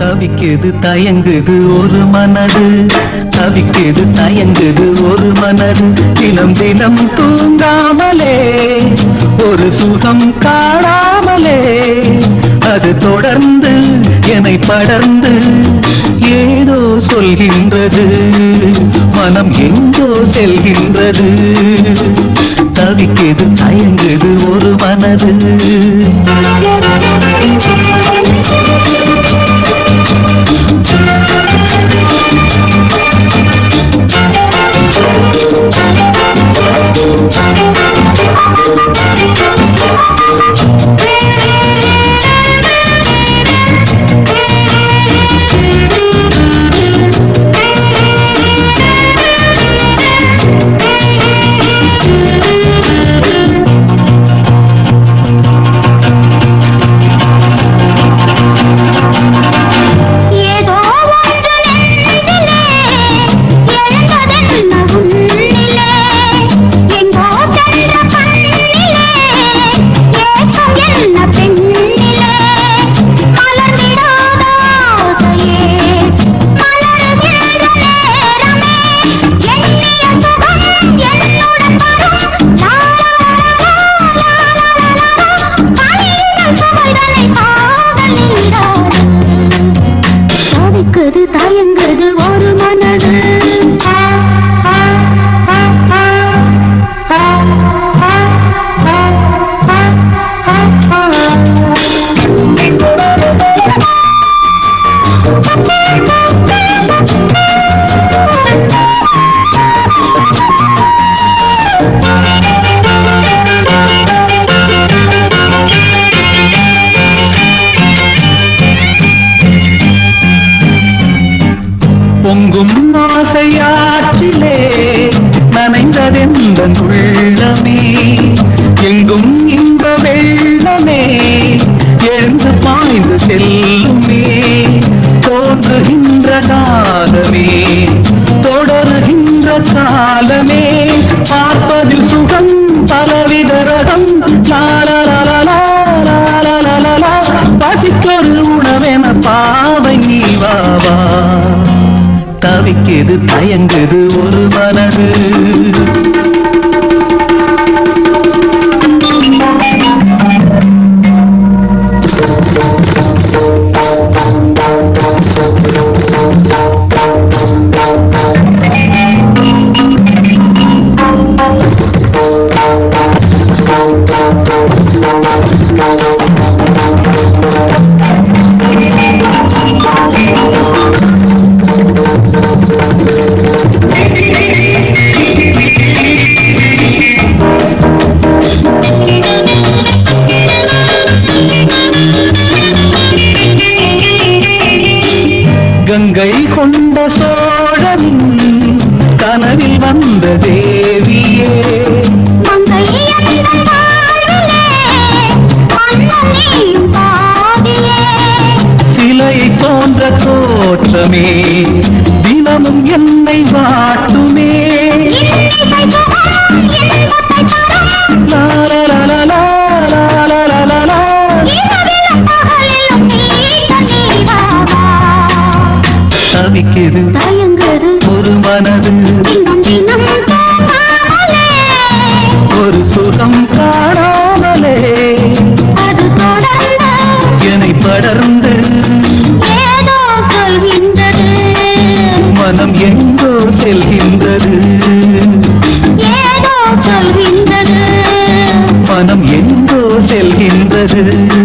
தவிக்குது தயங்குது ஒரு மனது. தவிக்குது தயங்குது ஒரு மனது. தினம் தினம் தூங்காமலே ஒரு சுகம் காணாமலே. அது தொடர்ந்து என்னை படர்ந்து ஏதோ சொல்கின்றது. மனம் எங்கோ செல்கின்றது. தவிக்குது தயங்குது ஒரு மனது. பொங்கும் ஆசையாற்றிலே நனைந்ததெந்த உள்ளமே. எங்கும் இன்ப வெள்ளமே எழுந்து பாய்ந்து செல்லுமே. தோன்றுகின்ற காலமே தொடருகின்ற காலமே. பார்ப்பதில் சுகம் பலவித ரகம் தவிக்குது தயங்குது ஒரு மனது Thank you. கங்கை கொண்ட சோழனின் கனவில் வந்த தேவியே. சிலை தோன்ற தோற்றமே தினமும் என்னை வாட்டுமே ஏதோ